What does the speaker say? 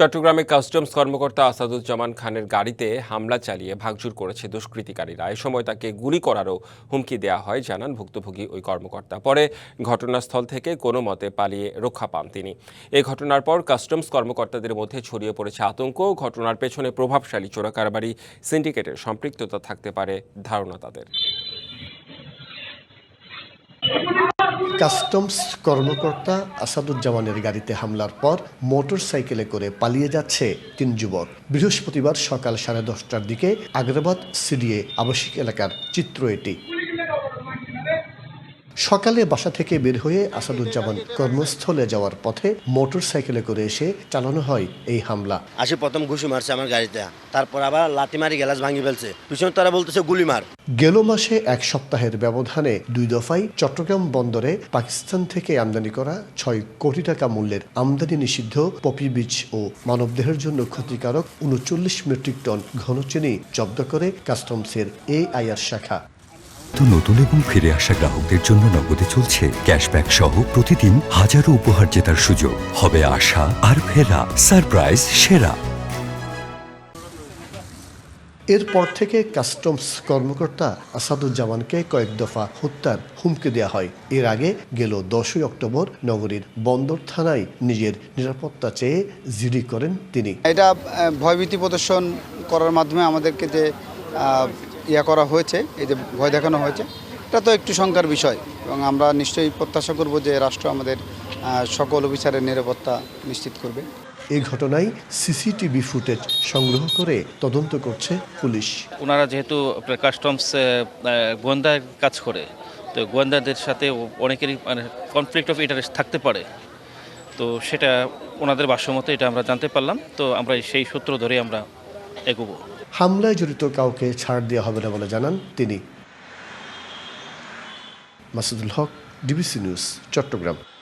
চট্টগ্রামে কাস্টমস কর্মকর্তা আসাদুজ্জামান খানের গাড়িতে হামলা চালিয়ে ভাঙচুর করেছে দুষ্কৃতিকারীরা। এ সময় তাকে গুলি করারও হুমকি দেওয়া হয়, জানান ভুক্তভোগী ওই কর্মকর্তা। পরে ঘটনাস্থল থেকে কোনো মতে পালিয়ে রক্ষা পান তিনি। এ ঘটনার পর কাস্টমস কর্মকর্তাদের মধ্যে ছড়িয়ে পড়েছে আতঙ্ক। ঘটনার পেছনে প্রভাবশালী চোরাকারবারি, সিন্ডিকেটের সম্পৃক্ততা থাকতে পারে ধারণা তাদের। কাস্টমস কর্মকর্তা আসাদুজ্জামানের গাড়িতে হামলার পর মোটর সাইকেলে করে পালিয়ে যাচ্ছে তিন যুবক। বৃহস্পতিবার সকাল সাড়ে দশটার দিকে আগ্রাবাদ সিডিএ আবাসিক এলাকার চিত্র এটি। সকালে বাসা থেকে বের হয়ে আসাদুজ্জামান কর্মস্থলে যাওয়ার পথে মোটর সাইকেলে করে এসে চালানো হয় এই হামলা। আসে প্রথম ঘুষি মারছে আমার গাড়িতে। তারপর আবার লাথি মারি গ্যালাস ভাঙি ফেলছে। পিছনে তারা বলতেছে গুলি মার। গেল মাসে এক সপ্তাহের ব্যবধানে দুই দফায় চট্টগ্রাম বন্দরে পাকিস্তান থেকে আমদানি করা ছয় কোটি টাকা মূল্যের আমদানি নিষিদ্ধ পপি বীজ ও মানবদেহের জন্য ক্ষতিকারক উনচল্লিশ মেট্রিক টন ঘনচিনি জব্দ করে কাস্টমসের এআইআর শাখা। তো নতুন এবং ফিরে আসা গ্রাহকদের জন্য নগদে চলছে ক্যাশব্যাক সহ প্রতিদিন হাজারো উপহার জেতার সুযোগ। হবে আশা আর ফেরা সারপ্রাইজ সেরা। এরপর থেকে কাস্টমস কর্মকর্তা আসাদুজ্জামানকে কয়েক দফা হত্যার হুমকি দেওয়া হয়। এর আগে গেল দশই অক্টোবর নগরীর বন্দর থানায় নিজের নিরাপত্তা চেয়ে জিডি করেন তিনি। এটা ভয়ভীতি প্রদর্শন করার মাধ্যমে আমাদেরকে যে আহ, ইয়া করা হয়েছে এই যে ভয় দেখানো হয়েছে। এটা তো একটু শঙ্কার বিষয় এবং আমরা নিশ্চয়ই প্রত্যাশা করব যে রাষ্ট্র আমাদের সকল অফিসারের নিরাপত্তা নিশ্চিত করবে। এই ঘটনায় সিসিটিভি ফুটেজ সংগ্রহ করে তদন্ত করছে পুলিশ। ওনারা যেহেতু আপনার কাস্টমস গোয়েন্দার কাজ করে তো গোয়েন্দাদের সাথে অনেকেরই মানে কনফ্লিক্ট অফ ইন্টারেস্ট থাকতে পারে। তো সেটা ওনাদের ভাষ্যমতো এটা আমরা জানতে পারলাম। তো আমরা সেই সূত্র ধরে আমরা এগোবো। হামলায় জড়িত কাউকে ছাড় দেওয়া হবে না বলে জানান তিনি। Masudul Haque, DBC news, Chittagong.